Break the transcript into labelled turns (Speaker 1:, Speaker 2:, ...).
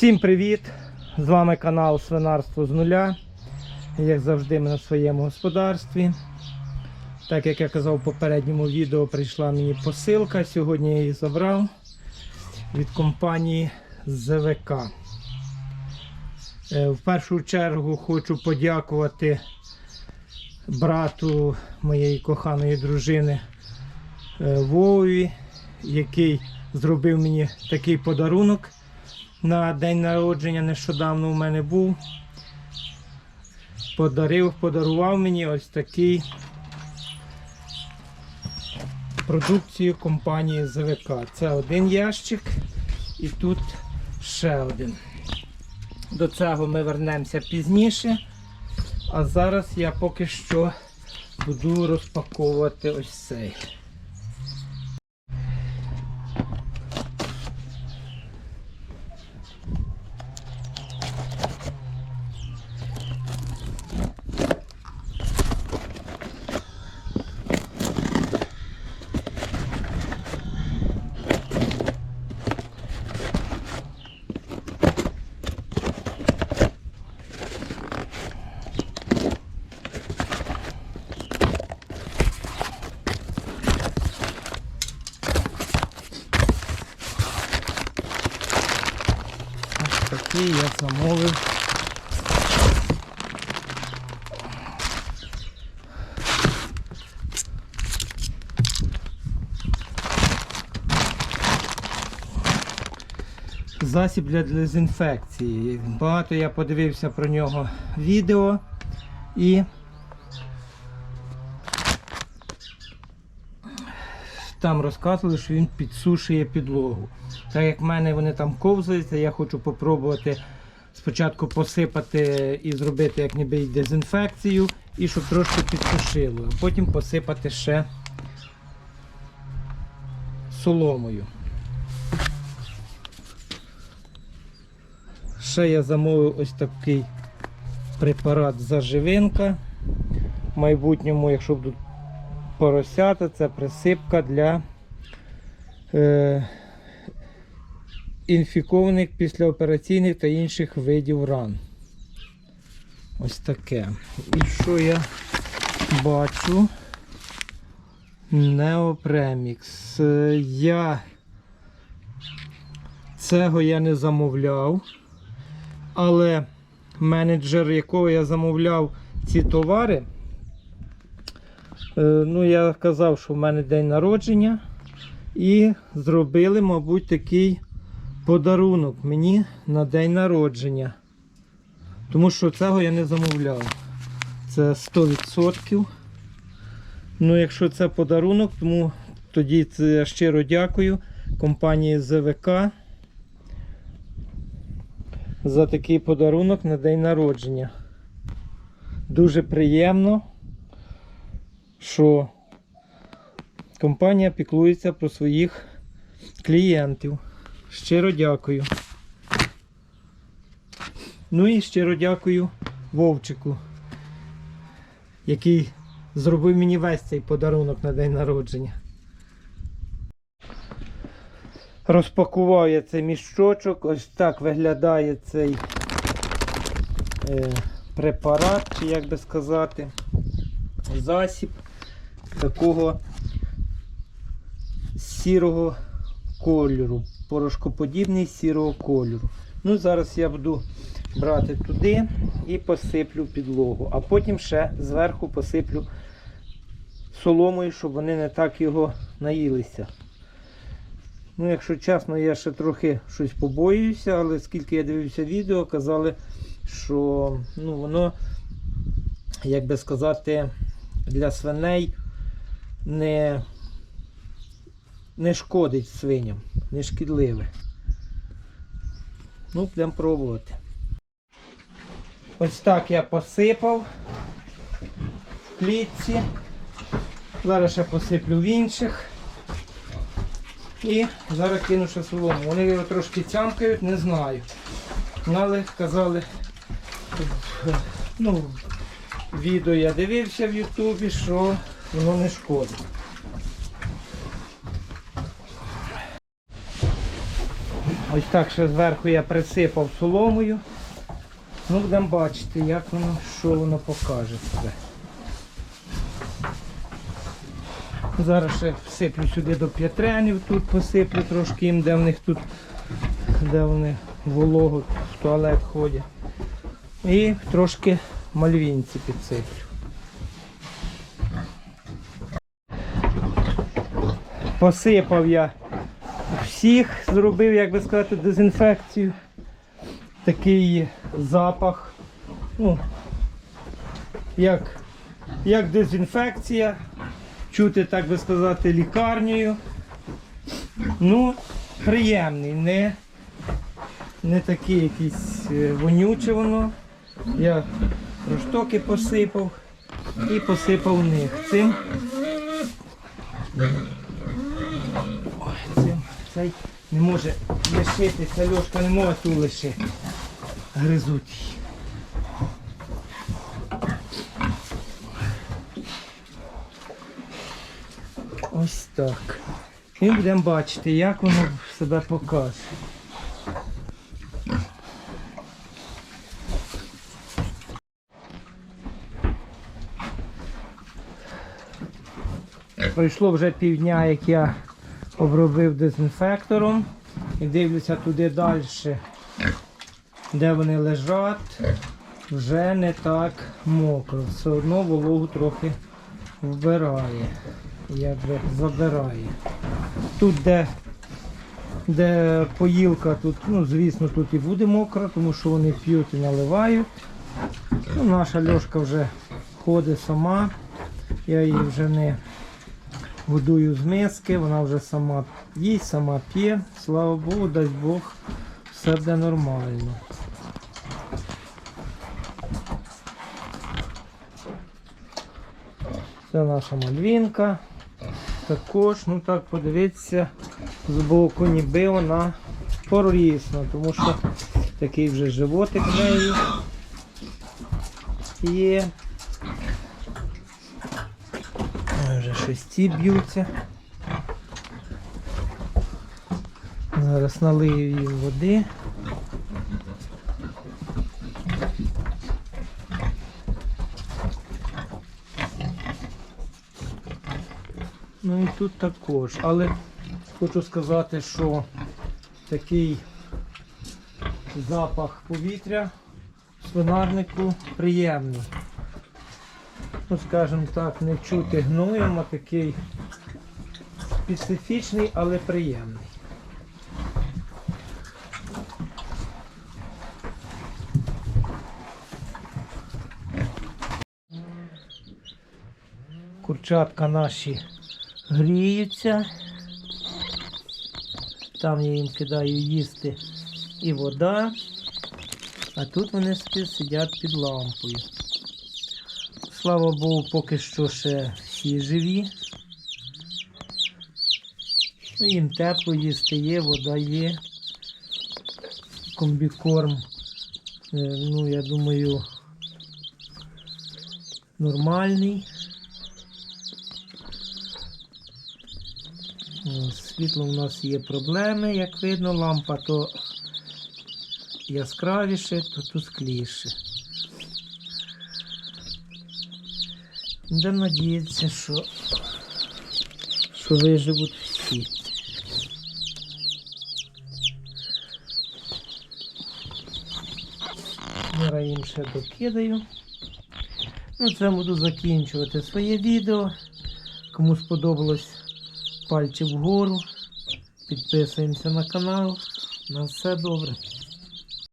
Speaker 1: Всім привіт! З вами канал Свинарство з нуля. Як завжди, ми на своєму господарстві. Так як я казав в попередньому відео, прийшла мені посилка. Сьогодні я її забрав від компанії ЗВК. Е, В першу чергу хочу подякувати брату моєї коханої дружини е, Вові, який зробив мені такий подарунок на день народження нещодавно у мене був. Подарив, подарував мені ось такий продукцію компанії ЗВК. Це один ящик і тут ще один. До цього ми вернемося пізніше. А зараз я поки що буду розпаковувати ось цей. Ось я замовив. Засіб для дезінфекції. Багато я подивився про нього відео і там розказували, що він підсушує підлогу. Так як в мене вони там ковзаються, я хочу попробувати спочатку посипати і зробити як ніби дезінфекцію, і щоб трошки підсушило, а потім посипати ще соломою. Ще я замовив ось такий препарат заживинка. В майбутньому, якщо будуть поросята, це присипка для е, інфікованих післяопераційних та інших видів ран. Ось таке. І що я бачу? Неопремікс. Я цього я не замовляв, але менеджер, якого я замовляв ці товари, Е, Ну, я казав, що в мене день народження. І зробили, мабуть, такий подарунок мені на день народження. Тому що цього я не замовляв. Це 100%. Ну, якщо це подарунок, тому тоді це щиро дякую компанії ЗВК за такий подарунок на день народження. Дуже приємно що компанія піклується про своїх клієнтів. Щиро дякую. Ну і щиро дякую Вовчику, який зробив мені весь цей подарунок на день народження. Розпакував я цей мішочок. Ось так виглядає цей е, препарат, чи як би сказати, засіб такого сірого кольору, порошкоподібний сірого кольору. Ну, Зараз я буду брати туди і посиплю підлогу, а потім ще зверху посиплю соломою, щоб вони не так його наїлися. Ну, Якщо чесно, я ще трохи щось побоююся, але скільки я дивився відео, казали, що ну, воно, як би сказати, для свиней не, не шкодить свиням, не шкідливе. Ну, будемо пробувати. Ось так я посипав в клітці. Зараз ще посиплю в інших. І зараз кину ще солому. Вони його трошки цямкають, не знаю. Але казали, ну, відео я дивився в Ютубі, що воно не шкодить. Ось так ще зверху я присипав соломою. Ну, будемо бачити, як воно, що воно покаже себе. Зараз ще всиплю сюди до п'ятренів, тут посиплю трошки їм, де в них тут, де вони вологу в туалет ходять. І трошки мальвінці підсиплю. Посипав я всіх, зробив, як би сказати, дезінфекцію. Такий запах. Ну, як, як дезінфекція. Чути, так би сказати, лікарнею. Ну, приємний, не, не такий якийсь е, вонюче воно. Я проштоки посипав і посипав в них. Цим цей не може лишитися, Льошка не може ту лишити. Гризуть. Ось так. І будемо бачити, як воно себе покаже. Пройшло вже півдня, як я обробив дезінфектором і дивлюся туди далі, де вони лежать, вже не так мокро. Все одно вологу трохи вбирає, якби забирає. Тут, де, де поїлка, тут, ну, звісно, тут і буде мокро, тому що вони п'ють і наливають. Ну, наша льошка вже ходить сама, я її вже не годую з миски, вона вже сама їсть, сама п'є. Слава Богу, дасть Бог, все буде нормально. Це наша мальвінка. Також, ну так, подивіться, з боку ніби вона порісна, тому що такий вже животик в неї є. Ой, Вже ці б'ються. Зараз налию їм води. Ну і тут також. Але хочу сказати, що такий запах повітря свинарнику приємний ну скажімо так, не чути гноєм, а такий специфічний, але приємний. Курчатка наші гріються. Там я їм кидаю їсти і вода, а тут вони сидять під лампою. Слава Богу, поки що ще всі живі. Ну, їм тепло їсти є, вода є. Комбікорм, е, ну, я думаю, нормальний. О, З світлом у нас є проблеми, як видно, лампа то яскравіше, то тускліше. Будемо надіятися, що, що виживуть всі. Зараз їм ще докидаю. Ну, це буду закінчувати своє відео. Кому сподобалось пальчик вгору. Підписуємося на канал. На все добре.